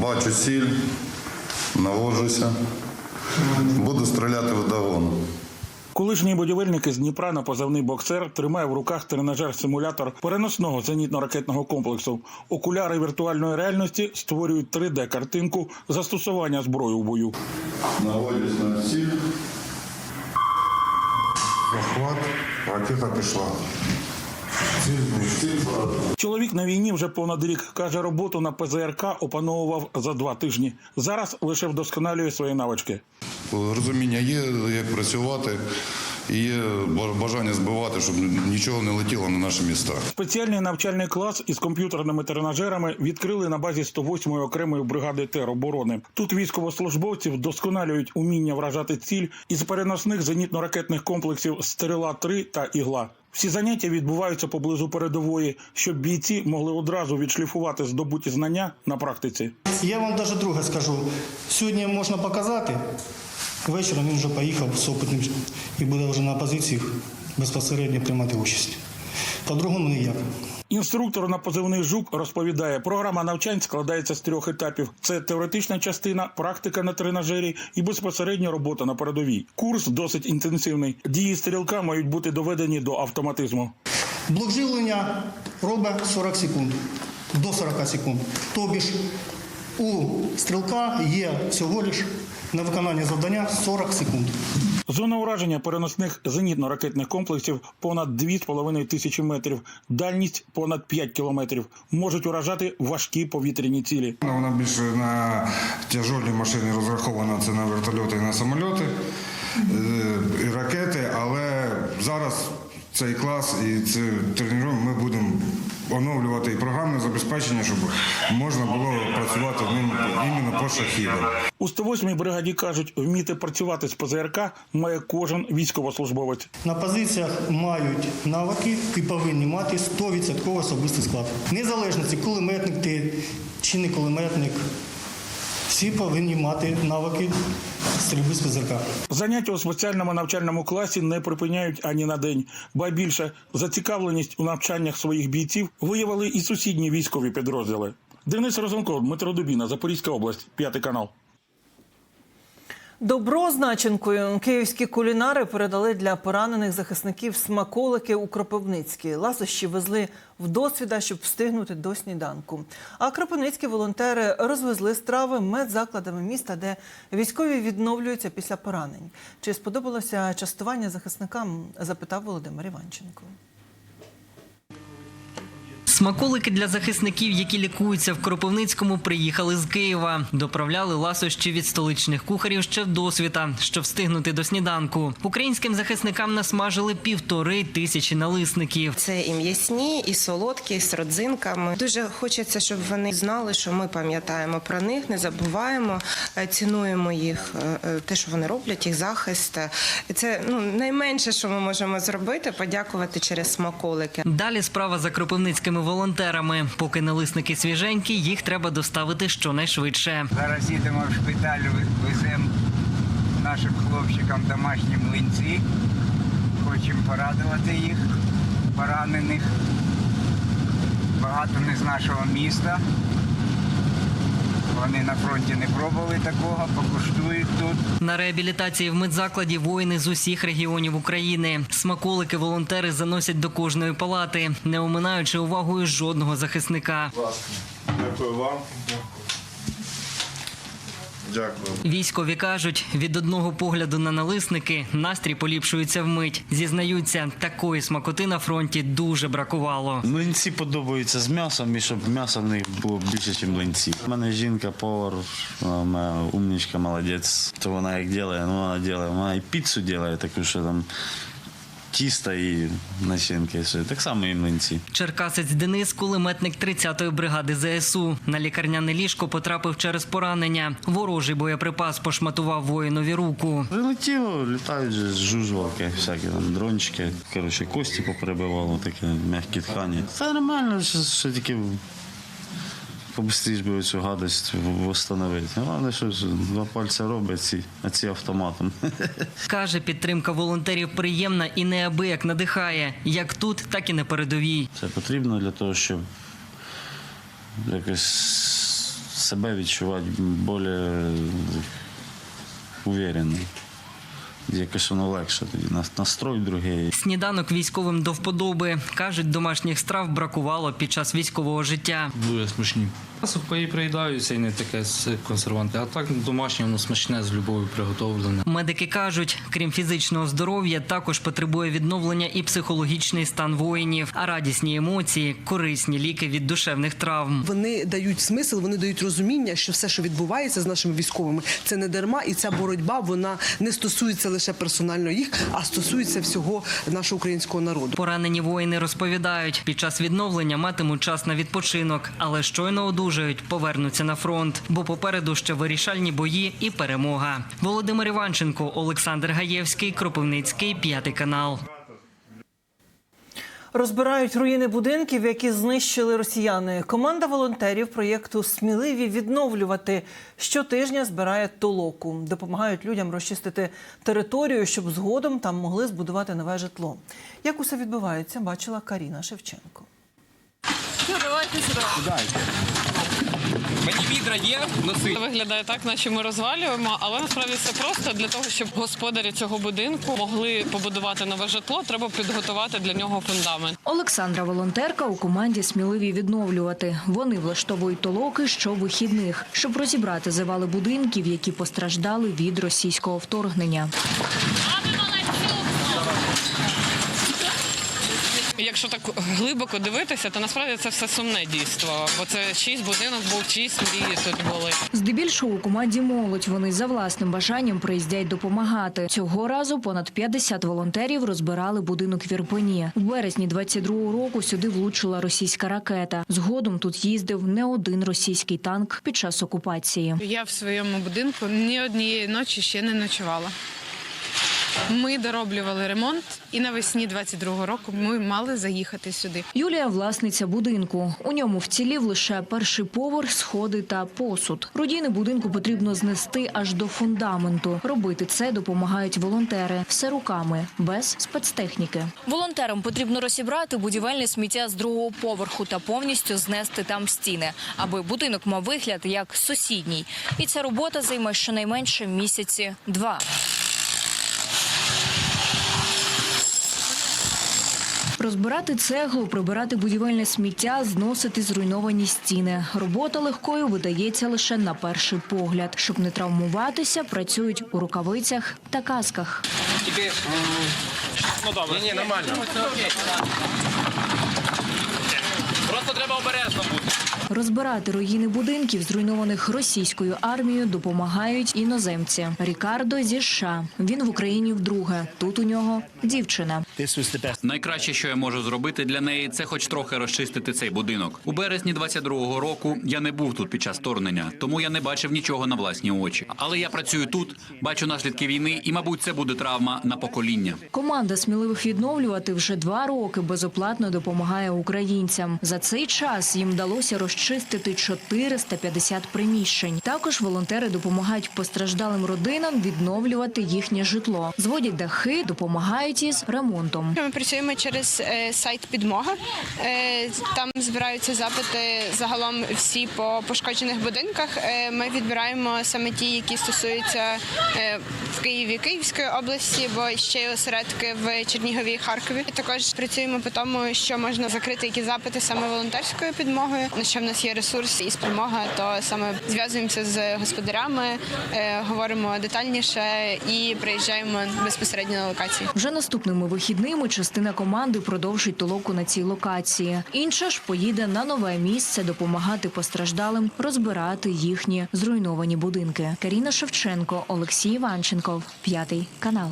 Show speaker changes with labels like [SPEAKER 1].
[SPEAKER 1] Бачу ціль, навожуся. Буду стріляти в догону.
[SPEAKER 2] Колишній будівельник із Дніпра на позивний боксер тримає в руках тренажер-симулятор переносного зенітно-ракетного комплексу. Окуляри віртуальної реальності створюють 3D-картинку застосування зброї у бою.
[SPEAKER 1] Наводюсь на ціль.
[SPEAKER 3] Захват, ракета пішла.
[SPEAKER 2] Чоловік на війні вже понад рік каже, роботу на ПЗРК опановував за два тижні. Зараз лише вдосконалює свої навички.
[SPEAKER 1] Розуміння є, як працювати, і є бажання збивати, щоб нічого не летіло на наші міста.
[SPEAKER 2] Спеціальний навчальний клас із комп'ютерними тренажерами відкрили на базі 108-ї окремої бригади тероборони. Тут військовослужбовці вдосконалюють уміння вражати ціль із переносних зенітно-ракетних комплексів Стріла 3 та Ігла. Всі заняття відбуваються поблизу передової, щоб бійці могли одразу відшліфувати здобуті знання на практиці.
[SPEAKER 4] Я вам навіть друге скажу. Сьогодні можна показати, вечором він вже поїхав з опитним і буде вже на позиціях безпосередньо приймати участь. По-другому ніяк.
[SPEAKER 2] Інструктор на позивний жук розповідає, програма навчань складається з трьох етапів: це теоретична частина, практика на тренажері і безпосередньо робота на передовій. Курс досить інтенсивний. Дії стрілка мають бути доведені до автоматизму.
[SPEAKER 4] Блок живлення робить 40 секунд, до 40 секунд. Тобі ж у стрілка є всього лиш на виконання завдання 40 секунд.
[SPEAKER 2] Зона ураження переносних зенітно-ракетних комплексів понад 2,5 тисячі метрів, дальність понад 5 кілометрів. Можуть уражати важкі повітряні цілі.
[SPEAKER 3] Вона більше на тяжолі машини розрахована, це на вертольоти і на самольоти, е, і ракети, але зараз цей клас і це тренуємо ми будемо оновлювати і програмне забезпечення, щоб можна було працювати в ним іменно по шахідам.
[SPEAKER 2] У 108-й бригаді кажуть, вміти працювати з ПЗРК має кожен військовослужбовець.
[SPEAKER 4] На позиціях мають навики і повинні мати 100% особистий склад. Незалежно, це кулеметник ти чи не кулеметник. Всі повинні мати навики стрільби з ПЗРК.
[SPEAKER 2] Заняття у спеціальному навчальному класі не припиняють ані на день, ба більше зацікавленість у навчаннях своїх бійців виявили і сусідні військові підрозділи. Денис Розенков, Дмитро Дубіна, Запорізька область, п'ятий канал.
[SPEAKER 5] Добро з київські кулінари передали для поранених захисників смаколики у Кропивницький. Ласощі везли в досвіда, щоб встигнути до сніданку. А кропивницькі волонтери розвезли страви медзакладами міста, де військові відновлюються після поранень. Чи сподобалося частування захисникам? запитав Володимир Іванченко.
[SPEAKER 6] Смаколики для захисників, які лікуються в Кропивницькому, приїхали з Києва. Доправляли ласощі від столичних кухарів ще в досвіта, щоб встигнути до сніданку. Українським захисникам насмажили півтори тисячі налисників.
[SPEAKER 7] Це і м'ясні, і солодкі, і з родзинками. Дуже хочеться, щоб вони знали, що ми пам'ятаємо про них, не забуваємо, е, цінуємо їх, е, е, те, що вони роблять, їх захист. Це ну найменше, що ми можемо зробити, подякувати через смаколики.
[SPEAKER 6] Далі справа за кропивницькими волонтерами. Поки налисники свіженькі, їх треба доставити щонайшвидше.
[SPEAKER 8] Зараз їдемо в шпиталь, веземо нашим хлопчикам домашні млинці. Хочемо порадувати їх, поранених. Багато не з нашого міста. Вони на фронті не пробували такого, покуштують тут.
[SPEAKER 6] На реабілітації в медзакладі воїни з усіх регіонів України. Смаколики волонтери заносять до кожної палати, не оминаючи увагою жодного захисника.
[SPEAKER 3] Дякую вам. Дякую.
[SPEAKER 6] Військові кажуть, від одного погляду на налисники настрій поліпшується вмить. Зізнаються, такої смакоти на фронті дуже бракувало.
[SPEAKER 9] Млинці подобаються з м'ясом, і щоб м'яса в них було більше, ніж млинці. У мене жінка повар, вона моя умничка, молодець. То вона як робить, ну вона робить. Вона і піцу робить, таку, що там тісто і начинки. Так само і млинці.
[SPEAKER 6] Черкасець Денис, кулеметник 30-ї бригади ЗСУ. На лікарняне ліжко потрапив через поранення. Ворожий боєприпас пошматував воїнові руку.
[SPEAKER 9] Прилетіло, літають же жужвалки, всякі там дрончики. Коротше, кості поприбивало, таке м'які ткані. Це нормально, що, що тільки побыстріш би цю гадость встановити. Головне, що два пальця робить, ці, а ці автоматом.
[SPEAKER 6] Каже, підтримка волонтерів приємна і неабияк надихає, як тут, так і на передовій.
[SPEAKER 9] Це потрібно для того, щоб якось себе відчувати більш уверенно. Якось воно легше тоді. Настрой другий.
[SPEAKER 6] Сніданок військовим до вподоби. Кажуть, домашніх страв бракувало під час військового життя.
[SPEAKER 10] Дуже смачні. Сухпаї приїдаються і не таке з консерванти. А так домашнє воно смачне з любов'ю приготовлене.
[SPEAKER 6] Медики кажуть, крім фізичного здоров'я, також потребує відновлення і психологічний стан воїнів, а радісні емоції корисні ліки від душевних травм.
[SPEAKER 11] Вони дають смисл, вони дають розуміння, що все, що відбувається з нашими військовими, це не дарма, і ця боротьба вона не стосується лише персонально їх, а стосується всього нашого українського народу.
[SPEAKER 6] Поранені воїни розповідають, під час відновлення матимуть час на відпочинок, але щойно одужають, повернуться на фронт, бо попереду ще вирішальні бої і перемога. Володимир Іванченко, Олександр Гаєвський, Кропивницький, п'ятий канал.
[SPEAKER 5] Розбирають руїни будинків, які знищили росіяни. Команда волонтерів проєкту Сміливі відновлювати щотижня збирає толоку. Допомагають людям розчистити територію, щоб згодом там могли збудувати нове житло. Як усе відбувається, бачила Каріна Шевченко.
[SPEAKER 12] Виглядає так, наче ми розвалюємо, але насправді це просто для того, щоб господарі цього будинку могли побудувати нове житло. Треба підготувати для нього фундамент.
[SPEAKER 13] Олександра волонтерка у команді сміливі відновлювати. Вони влаштовують толоки щовихідних, щоб розібрати завали будинків, які постраждали від російського вторгнення.
[SPEAKER 12] Якщо так глибоко дивитися, то насправді це все сумне дійство, бо це чийсь будинок був, чиїсь мрії тут були.
[SPEAKER 13] Здебільшого у команді молодь вони за власним бажанням приїздять допомагати. Цього разу понад 50 волонтерів розбирали будинок в Ірпені. В березні 22-го року сюди влучила російська ракета. Згодом тут їздив не один російський танк під час окупації.
[SPEAKER 12] Я в своєму будинку ні однієї ночі ще не ночувала. Ми дороблювали ремонт, і навесні 22-го року ми мали заїхати сюди.
[SPEAKER 13] Юлія власниця будинку. У ньому вцілів лише перший поверх, сходи та посуд. Руїни будинку потрібно знести аж до фундаменту. Робити це допомагають волонтери. Все руками, без спецтехніки.
[SPEAKER 14] Волонтерам потрібно розібрати будівельне сміття з другого поверху та повністю знести там стіни, аби будинок мав вигляд як сусідній. І ця робота займе щонайменше місяці два.
[SPEAKER 13] Розбирати цеглу, прибирати будівельне сміття, зносити зруйновані стіни. Робота легкою видається лише на перший погляд. Щоб не травмуватися, працюють у рукавицях та касках. Розбирати руїни будинків, зруйнованих російською армією, допомагають іноземці. Рікардо зі США. Він в Україні вдруге. Тут у нього дівчина.
[SPEAKER 15] Найкраще, що я можу зробити для неї, це хоч трохи розчистити цей будинок. У березні 22-го року я не був тут під час вторгнення, тому я не бачив нічого на власні очі. Але я працюю тут, бачу наслідки війни, і, мабуть, це буде травма на покоління.
[SPEAKER 13] Команда сміливих відновлювати вже два роки безоплатно допомагає українцям. За цей час їм вдалося розчистити 450 приміщень. Також волонтери допомагають постраждалим родинам відновлювати їхнє житло, зводять дахи, допомагають із ремонтом.
[SPEAKER 12] Ми працюємо через е, сайт підмога. Е, Там збираються запити загалом всі по пошкоджених будинках. Е, Ми відбираємо саме ті, які стосуються в Києві, Київської області, бо ще є осередки в Чернігові і Харкові. Також працюємо по тому, що можна закрити які запити саме волонтерською підмогою. На що в нас є ресурс і спромога, то саме зв'язуємося з господарями, е, говоримо детальніше і приїжджаємо безпосередньо на локації.
[SPEAKER 13] Вже наступними вихідними частина команди продовжить толоку на цій локації. Інша ж поїде на нове місце допомагати постраждалим розбирати їхні зруйновані будинки. Каріна Шевченко, Олексій Іванченков, п'ятий канал.